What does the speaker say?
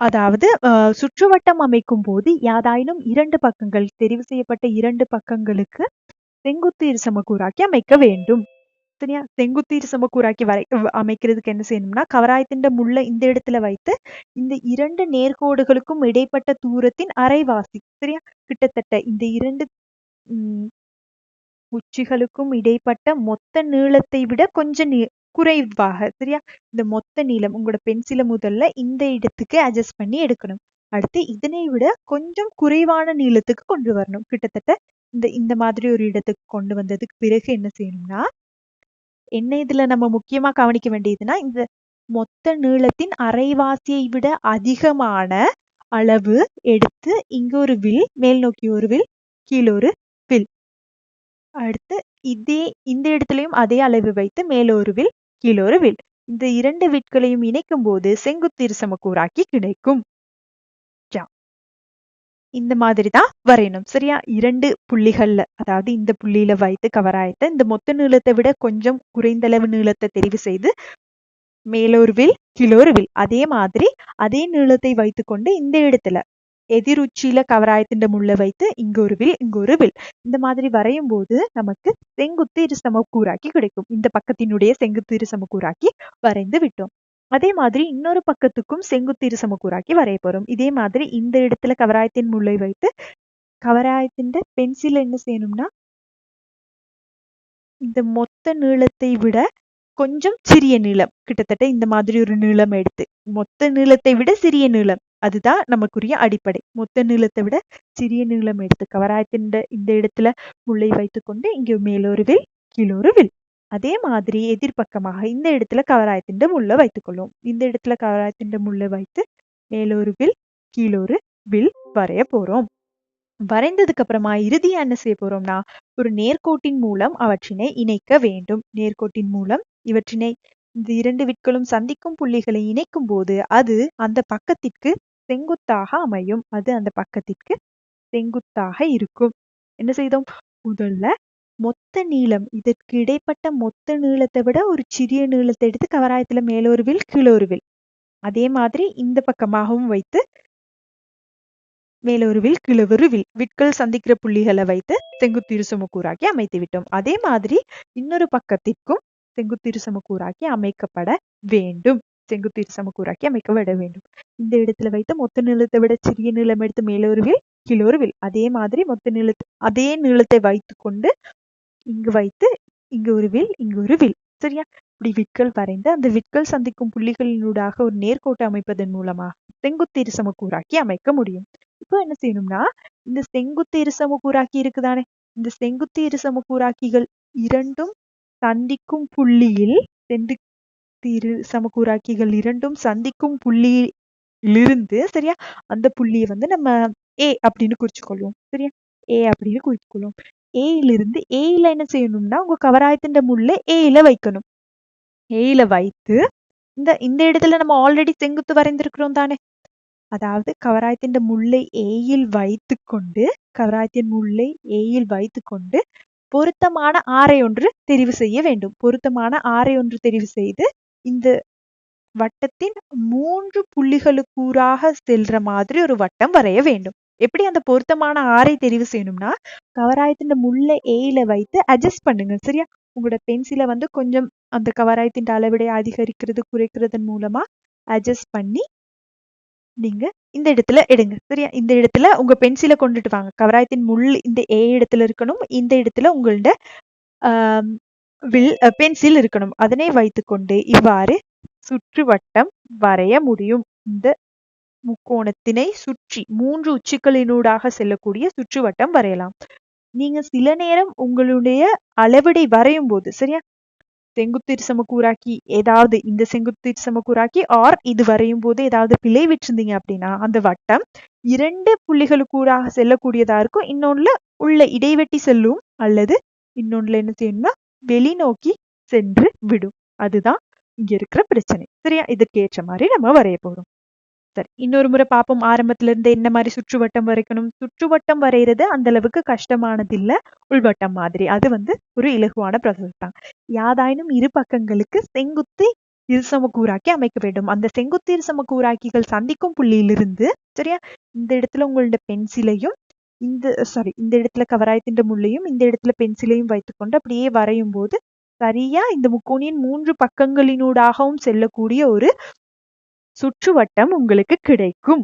அதாவது சுற்றுவட்டம் அமைக்கும் போது யாதாயினும் இரண்டு பக்கங்கள் தெரிவு செய்யப்பட்ட இரண்டு பக்கங்களுக்கு செங்குத்து இருசமக்கூறாக்கி அமைக்க வேண்டும். சரியா? செங்குத்து இருசமக்கூறாக்கி வரை அமைக்கிறதுக்கு என்ன செய்யணும்னா கவராயத்தின் முள்ள இந்த இடத்துல வைத்து இந்த இரண்டு நேர்கோடுகளுக்கும் இடைப்பட்ட தூரத்தின் அரைவாசி சரியா? கிட்டத்தட்ட இந்த இரண்டு உச்சிகளுக்கும் இடைப்பட்ட மொத்த நீளத்தை விட கொஞ்சம் குறைவாக சரியா? இந்த மொத்த நீளம் உங்களோட பென்சிலை முதல்ல இந்த இடத்துக்கு அட்ஜஸ்ட் பண்ணி எடுக்கணும். அடுத்து இதனை விட கொஞ்சம் குறைவான நீளத்துக்கு கொண்டு வரணும். கிட்டத்தட்ட இந்த இந்த மாதிரி ஒரு இடத்துக்கு கொண்டு வந்ததுக்கு பிறகு என்ன செய்யணும்னா என்ன இதுல நம்ம முக்கியமா கவனிக்க வேண்டியதுன்னா இந்த மொத்த நீளத்தின் அரைவாசியை விட அதிகமான அளவு எடுத்து இங்க ஒரு வில் மேல் நோக்கி ஒரு வில் கீழே ஒரு வில். அடுத்து இதே இந்த இடத்துலயும் அதே அளவு வைத்து மேல ஒரு வில் கீழொரு வில். இந்த இரண்டு விட்களையும் இணைக்கும் போது செங்குத்து சமக்கூறாக்கி கிடைக்கும் இந்த மாதிரி தான் வரையணும். சரியா? இரண்டு புள்ளிகள்ல. அதாவது இந்த புள்ளியில வைத்து கவராயத்தை இந்த மொத்த நீளத்தை விட கொஞ்சம் குறைந்த அளவு நீளத்தை தெரிவு செய்து மேலொரு வில் கீழே வில். அதே மாதிரி அதே நீளத்தை வைத்துக்கொண்டு இந்த இடத்துல எதிருச்சியில கவராயத்தின் முள்ள வைத்து இங்க ஒரு வில் இங்க ஒரு வில். இந்த மாதிரி வரையும் போது நமக்கு செங்குத்து இரு சமக்கூறாக்கி கிடைக்கும். இந்த பக்கத்தினுடைய செங்குத்து இரு சமக்கூறாக்கி வரைந்து விட்டோம். அதே மாதிரி இன்னொரு பக்கத்துக்கும் செங்குத்து இரு சமக்கூறாக்கி வரைய போறோம். இதே மாதிரி இந்த இடத்துல கவராயத்தின் முள்ளை வைத்து கவராயத்தின் பென்சில் என்ன செய்யணும்னா இந்த மொத்த நீளத்தை விட கொஞ்சம் சிறிய நீளம். கிட்டத்தட்ட இந்த மாதிரி ஒரு நீளம் எடுத்து மொத்த நீளத்தை விட சிறிய நீளம். அதுதான் நமக்குரிய அடிப்படை. மொத்த நீளத்தை விட சிறிய நீளம் எடுத்து கவராயத்தின் இந்த இடத்துல முள்ளை வைத்துக்கொண்டு இங்கே மேலொரு வில் கீழொரு வில். அதே மாதிரி எதிர்பக்கமாக இந்த இடத்துல கவராயத்தின் முள்ளை வைத்துக்கொள்ளும் இந்த இடத்துல கவராயத்தின் முள்ளை வைத்து மேலொரு வில் கீழொரு வில் வரைய போறோம். வரைந்ததுக்கு அப்புறமா இறுதியா என்ன செய்ய போறோம்னா ஒரு நேர்கோட்டின் மூலம் அவற்றினை இணைக்க வேண்டும். நேர்கோட்டின் மூலம் இவற்றினை இந்த இரண்டு விட்களும் சந்திக்கும் புள்ளிகளை இணைக்கும் போது அது அந்த பக்கத்திற்கு செங்குத்தாக அமையும். அது அந்த பக்கத்திற்கு செங்குத்தாக இருக்கும். என்ன செய்தோம்? முதல்ல மொத்த நீளம் இதற்கு இடைப்பட்ட மொத்த நீளத்தை விட ஒரு சிறிய நீளத்தை எடுத்து கவராயத்துல மேலொரு வில் கீழொரு வில். அதே மாதிரி இந்த பக்கமாகவும் வைத்து மேலொரு வில் வில். விட்கள் சந்திக்கிற புள்ளிகளை வைத்து செங்குத்து கூறாக்கி அமைத்து விட்டோம். அதே மாதிரி இன்னொரு பக்கத்திற்கும் செங்குத்து இருசமக்கூறாக்கி அமைக்கப்பட வேண்டும். செங்குத்து அமைக்க விட வேண்டும். இந்த இடத்துல வைத்து மொத்த நீளத்தை விட சிறிய நீளம் எடுத்து மேலொரு வில் கீழொரு வில். அதே மாதிரி மொத்த நீளத்தை அதே நீளத்தை வைத்து கொண்டு இங்கு வைத்து இங்கு ஒரு வில் இங்கு ஒரு வில். சரியா? இப்படி விற்கள் வரைந்து அந்த விற்கள் சந்திக்கும் புள்ளிகளினூடாக ஒரு நேர்கோட்டை அமைப்பதன் மூலமாக செங்குத்து இருசமக்கூறாக்கி அமைக்க முடியும். இப்போ என்ன செய்யணும்னா இந்த செங்குத்து இருசமக்கூறாக்கி இருக்குதானே? இந்த செங்குத்து இருசமக்கூறாக்கிகள் இரண்டும் சந்திக்கும் புள்ளியில் செங்குத்து இரு சமக்கூறாக்கிகள் இரண்டும் சந்திக்கும் புள்ளியிலிருந்து சரியா? அந்த புள்ளியை வந்து நம்ம ஏ அப்படின்னு குறிச்சுக்கொள்வோம். சரியா? ஏ அப்படின்னு குறித்துக்கொள்வோம் ஏயிலிருந்து ஏயில என்ன செய்யணும்னா உங்க கவராயத்தின் முள்ள ஏயில வைக்கணும். ஏயில வைத்து இந்த இந்த இடத்துல நம்ம ஆல்ரெடி செங்குத்து வரைந்திருக்கிறோம் தானே? அதாவது கவராயத்தின் முல்லை ஏயில் வைத்துக்கொண்டு கவராயத்தின் முல்லை ஏயில் வைத்துக்கொண்டு பொருத்தமான ஆரை ஒன்று தெரிவு செய்ய வேண்டும். பொருத்தமான ஆரை ஒன்று தெரிவு செய்து இந்த வட்டத்தின் மூன்று புள்ளிகளுக்கூறாக செல்ற மாதிரி ஒரு வட்டம் வரைய வேண்டும். எப்படி அந்த பொருத்தமான ஆரை தெரிவு செய்யணும்னா கவராயத்தின் முள்ள ஏயில வைத்து அட்ஜஸ்ட் பண்ணுங்க சரியா? உங்களோட பென்சிலை வந்து கொஞ்சம் அந்த கவராயத்தின் அளவிடை அதிகரிக்கிறது குறைக்கிறதன் மூலமா அட்ஜஸ்ட் பண்ணி நீங்க இந்த இடத்துல எடுங்க சரியா? இந்த இடத்துல உங்க பென்சிலை கொண்டுட்டு வாங்க. கவராயத்தின் முள் இந்த ஏ இடத்துல இருக்கணும் இந்த இடத்துல உங்களோட வில் பென்சில் இருக்கணும். அதனை வைத்துக்கொண்டு இவ்வாறு சுற்றுவட்டம் வரைய முடியும். இந்த முக்கோணத்தினை சுற்றி மூன்று உச்சிகளினூடாக செல்லக்கூடிய சுற்றுவட்டம் வரையலாம். நீங்க சில நேரம் உங்களுடைய அளவிடை வரையும் போது சரியா? செங்குத்திர் சமக்கூறாக்கி ஏதாவது இந்த செங்குத்திர் சமக்கூறாக்கி ஆர் இது வரையும் போது ஏதாவது பிழை விட்டிருந்தீங்க அப்படின்னா அந்த வட்டம் இரண்டு புள்ளிகளுக்கூடாக செல்லக்கூடியதா இருக்கும். இன்னொன்னுல உள்ள இடைவெட்டி செல்லும் அல்லது இன்னொன்னுல என்ன செய்யணும்னா வெளிநோக்கி சென்று விடும். அதுதான் இங்க இருக்கிற பிரச்சனை. சரியா? இதுக்கு ஏற்ற மாதிரி நம்ம வரைய போறோம். சரி இன்னொரு முறை பார்ப்போம். ஆரம்பத்துல இருந்து என்ன மாதிரி சுற்றுவட்டம் வரைக்கணும்? சுற்றுவட்டம் வரைகிறது அந்த அளவுக்கு கஷ்டமானது இல்ல உள்வட்டம் மாதிரி. அது வந்து ஒரு இலகுவான ப்ராசஸ் தான். யாதாயினும் இரு பக்கங்களுக்கு செங்குத்து இருசமக்கூறாக்கி அமைக்க வேண்டும். அந்த செங்குத்து இருசமக்கூறாக்கிகள் சந்திக்கும் புள்ளியிலிருந்து சரியா? இந்த இடத்துல உங்களோட பென்சிலையும் இந்த சாரி இந்த இடத்துல கவராயத்தின் முள்ளையும் இந்த இடத்துல பென்சிலையும் வைத்துக்கொண்டு அப்படியே வரையும் போது சரியா இந்த முக்கோணியின் மூன்று பக்கங்களினூடாகவும் செல்லக்கூடிய ஒரு சுற்றுவட்டம் உங்களுக்கு கிடைக்கும்.